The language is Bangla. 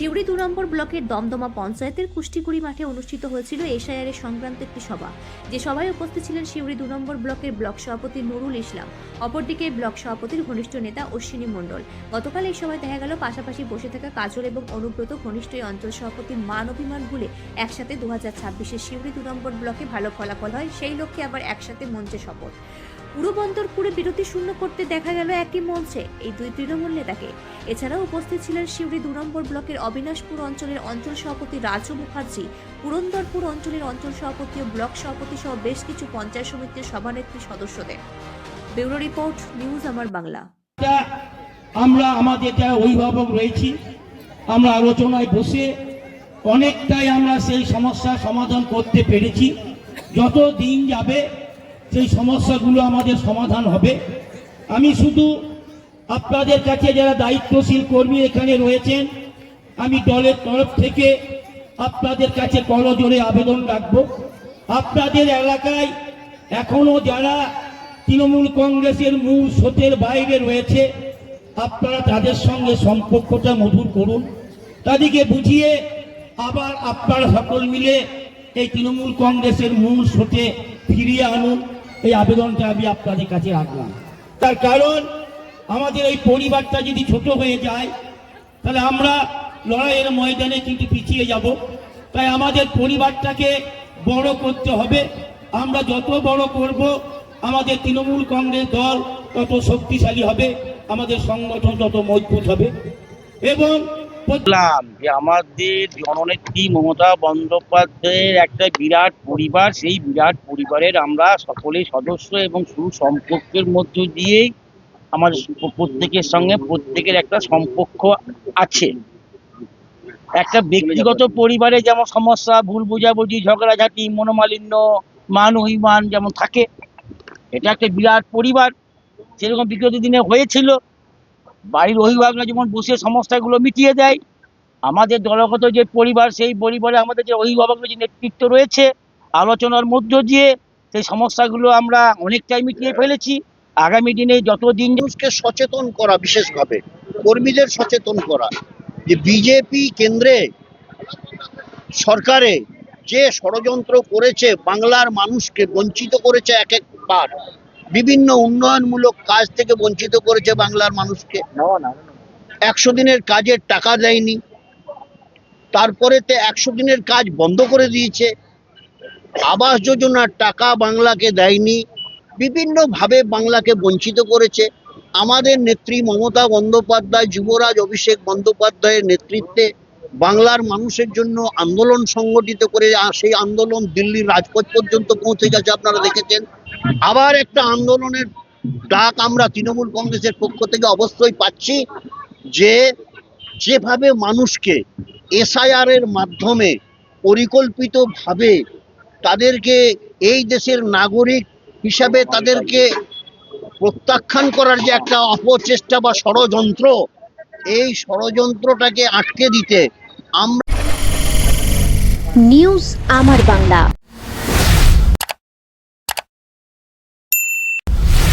সিউড়ি দু নম্বর ব্লকের দমদমা পঞ্চায়েতের কুষ্টিগুড়ি মাঠে অনুষ্ঠিত হয়েছিল এসআইআর সংক্রান্ত একটি সভা। যে সভায় উপস্থিত ছিলেন সিউড়ি দু নম্বর ব্লকের ব্লক সভাপতি নুরুল ইসলাম, অপরদিকে ব্লক সভাপতির ঘনিষ্ঠ নেতা অশ্বিনী মণ্ডল। গতকাল এই সময় দেখা গেল পাশাপাশি বসে থাকা কাজল এবং অনুব্রত ঘনিষ্ঠ এই অঞ্চল সভাপতি মান অভিমান ভুলে একসাথে দু হাজার ছাব্বিশে সিউড়ি দু নম্বর ব্লকে ভালো ফলাফল হয়, সেই লক্ষ্যে আবার একসাথে মঞ্চে শপথ। পুরো বন্দরপুরে বিরতি শূন্য করতে দেখা গেল একই মঞ্চে এই দুই তৃণমূল নেতাকে। এছাড়াও উপস্থিত ছিলেন সিউড়ি দু নম্বর ব্লকের অবিনাশপুর অঞ্চলের অঞ্চল সভাপতি রাজু মুখার্জি, পুরন্দরপুর অঞ্চলের অঞ্চল সভাপতি ও ব্লক সভাপতি সহ বেশ কিছু পঞ্চায়েত সমিতির সভানেত্রী সদস্যদের। ব্যুরো রিপোর্ট, নিউজ আমার বাংলা। আমরা আমাদের যারা অভিভাবক রয়েছি, আমরা আলোচনায় বসে অনেকটাই আমরা সেই সমস্যার সমাধান করতে পেরেছি। যত দিন যাবে সেই সমস্যাগুলো আমাদের সমাধান হবে। আমি শুধু আপনাদের কাছে যারা দায়িত্বশীল কর্মী এখানে রয়েছেন, আমি দলের তরফ থেকে আপনাদের কাছে করজোরে আবেদন রাখব। আপনাদের এলাকায় এখনও যারা তৃণমূল কংগ্রেসের মূল স্রোতের বাইরে রয়েছে, আপনারা তাদের সঙ্গে সম্পর্কটা মধুর করুন। তাদেরকে বুঝিয়ে আবার আপনারা সকল মিলে এই তৃণমূল কংগ্রেসের মূল স্রোতে ফিরিয়ে আনুন। এই আবেদনটা আমি আপনাদের কাছে রাখলাম। তার কারণ, আমাদের এই পরিবারটা যদি ছোট হয়ে যায়, তাহলে আমরা লড়াইয়ের ময়দানে কিন্তু পিছিয়ে যাব। তাই আমাদের পরিবারটাকে বড় করতে হবে। আমরা যত বড় করব, আমাদের তৃণমূল কংগ্রেস দল তত শক্তিশালী হবে, আমাদের সংগঠন তত মজবুত হবে। এবং বললাম যে আমাদের জননেত্রী মমতা বন্দ্যোপাধ্যায়ের একটা বিরাট পরিবার, সেই বিরাট পরিবারের আমরা সকলেই সদস্য এবং সুসম্পর্কের মধ্য দিয়েই আমাদের প্রত্যেকের সঙ্গে প্রত্যেকের একটা সম্পর্ক আছে। একটা ব্যক্তিগত পরিবারে যেমন সমস্যা, ভুল বোঝাবুঝি, ঝগড়াঝাটি, মনোমালিন্য মান অভিমান যেমন থাকে, এটা একটা বিরাট পরিবার। সেরকম বিগত দিনে হয়েছিল। বাড়ির অভিভাবকরা যেমন বসে সমস্যাগুলো মিটিয়ে দেয়, আমাদের দলগত যে পরিবার, সেই পরিবারে আমাদের যে অভিভাবকের যে নেতৃত্ব রয়েছে, আলোচনার মধ্য দিয়ে সেই সমস্যাগুলো আমরা অনেকটাই মিটিয়ে ফেলেছি। আগামী দিনে যতদিন মানুষকে সচেতন করা বিশেষভাবে, কর্মীদের সচেতন করা, যে বিজেপি কেন্দ্রে সরকারে যে ষড়যন্ত্র করেছে, বাংলার মানুষকে বঞ্চিত করেছে এক একবার বিভিন্ন উন্নয়নমূলক কাজ থেকে বঞ্চিত করেছে বাংলার মানুষকে। একশো দিনের কাজের টাকা দেয়নি। তারপরেতে একশো দিনের কাজ বন্ধ করে দিয়েছে। আবাস যোজনার টাকা বাংলাকে দেয়নি। বিভিন্নভাবে বাংলাকে বঞ্চিত করেছে। আমাদের নেত্রী মমতা বন্দ্যোপাধ্যায়, যুবরাজ অভিষেক বন্দ্যোপাধ্যায়ের নেতৃত্বে বাংলার মানুষের জন্য আন্দোলন সংগঠিত করে সেই আন্দোলন দিল্লির রাজপথ পর্যন্ত পৌঁছে গেছে, আপনারা দেখেছেন। আবার একটা আন্দোলনের ডাক আমরা তৃণমূল কংগ্রেসের পক্ষ থেকে অবশ্যই পাচ্ছি যে যেভাবে মানুষকে এসআইআর এর মাধ্যমে পরিকল্পিতভাবে তাদেরকে এই দেশের নাগরিক হিসাবে তাদেরকে প্রত্যাখ্যান করার যে একটা অপচেষ্টা বা ষড়যন্ত্র, এই ষড়যন্ত্রটাকে আটকে দিতে আমরা নিউজ আমার বাংলা।